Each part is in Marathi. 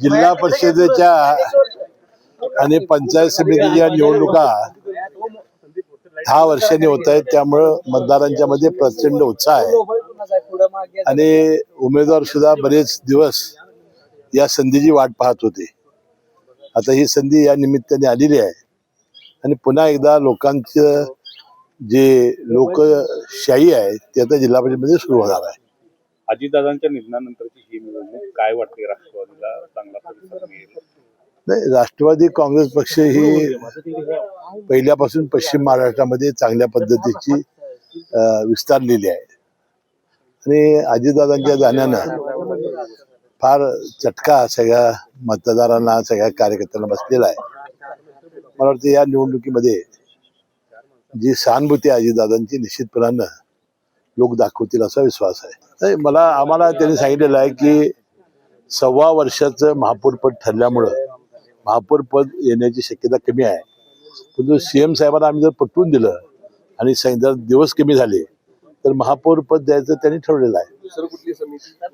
जिल्हा परिषदेच्या आणि पंचायत समितीच्या निवडणुका दहा वर्षांनी होत आहेत त्यामुळं मतदारांच्या मध्ये प्रचंड उत्साह आहे. आणि उमेदवार सुद्धा बरेच दिवस या संधीची वाट पाहत होते. आता ही संधी या निमित्ताने आलेली आहे. आणि पुन्हा एकदा लोकांचं जे लोकशाही आहे ते आता जिल्हा परिषदमध्ये सुरू होणार आहे. अजितदादांच्या निधनानंतरची ही निवडणूक काय वाटते? राष्ट्रवादीला चांगला नाही राष्ट्रवादी काँग्रेस पक्ष ही पहिल्यापासून पश्चिम महाराष्ट्रामध्ये चांगल्या पद्धतीची विस्तारलेली आहे. आणि अजितदादांच्या जाण्यानं फार चटका सगळ्या मतदारांना सगळ्या कार्यकर्त्यांना बसलेला आहे. मला वाटतं या निवडणुकीमध्ये जी सहानुभूती अजितदादांची निश्चितपणानं लोक दाखवतील असा विश्वास आहे. मला आम्हाला त्यांनी सांगितलेलं आहे की सव्वा वर्षाचं महापौरपद ठरल्यामुळं महापौरपद येण्याची शक्यता कमी आहे. परंतु सी एम साहेबांना आम्ही जर पटवून दिलं आणि जर दिवस कमी झाले तर महापौर पद द्यायचं त्यांनी ठरवलेलं आहे.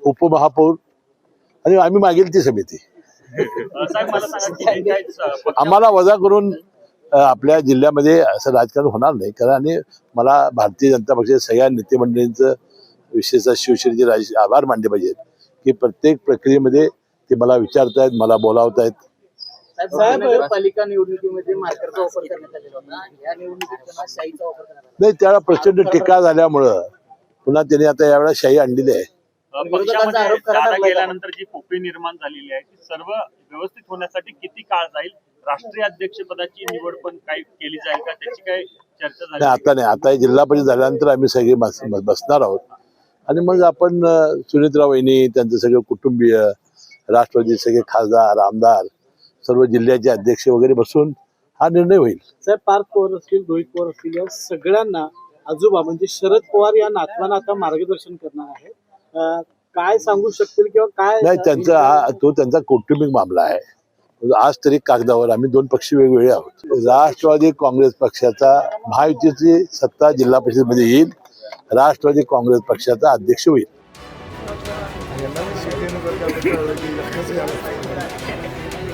उपमहापौर आणि आम्ही मागेल ती समिती. आम्हाला वजा करून आपल्या जिल्ह्यामध्ये असं राजकारण होणार नाही. कारण आणि मला भारतीय जनता पक्षाच्या सगळ्या नेतेमंडळींचं विशेषतः शिवसेनेचे राज आभार मानले पाहिजेत की प्रत्येक प्रक्रियेमध्ये ते मला विचारतायत मला बोलावतायत. नाही त्याला प्रचंड टीका झाल्यामुळं पुन्हा त्यांनी आता यावेळेला शाही आणलेली आहे. जी निर्माण झालेली आहे ती सर्व व्यवस्थित होण्यासाठी किती काळ जाईल? राष्ट्रीय अध्यक्षपदाची निवड पण काही केली जाईल का? त्याची चर्चा आता नाही. आता जिल्हा परिषद झाल्यानंतर आम्ही सगळे बसणार आहोत. आणि मग आपण अं, सुनीत्रा वहिनी त्यांचं सगळे कुटुंबीय राष्ट्रवादी सगळे खासदार आमदार सर्व जिल्ह्याचे अध्यक्ष वगैरे बसून हा निर्णय होईल. साहेब पार्थ पवार असतील रोहित पवार असतील या सगळ्यांना आजोबा म्हणजे शरद पवार या नातवानं आता मार्गदर्शन करणार आहे काय सांगू शकतील किंवा काय नाही त्यांचा तो त्यांचा कौटुंबिक मामला आहे. आज तरी कागदावर आम्ही दोन पक्ष वेगवेगळे आहोत. राष्ट्रवादी काँग्रेस पक्षाचा महायुतीची सत्ता जिल्हा परिषदेमध्ये येईल. राष्ट्रवादी काँग्रेस पक्षाचा अध्यक्ष होईल.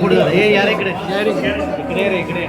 पुढे झालं हे यार इकडे. इकडे रे इकडे.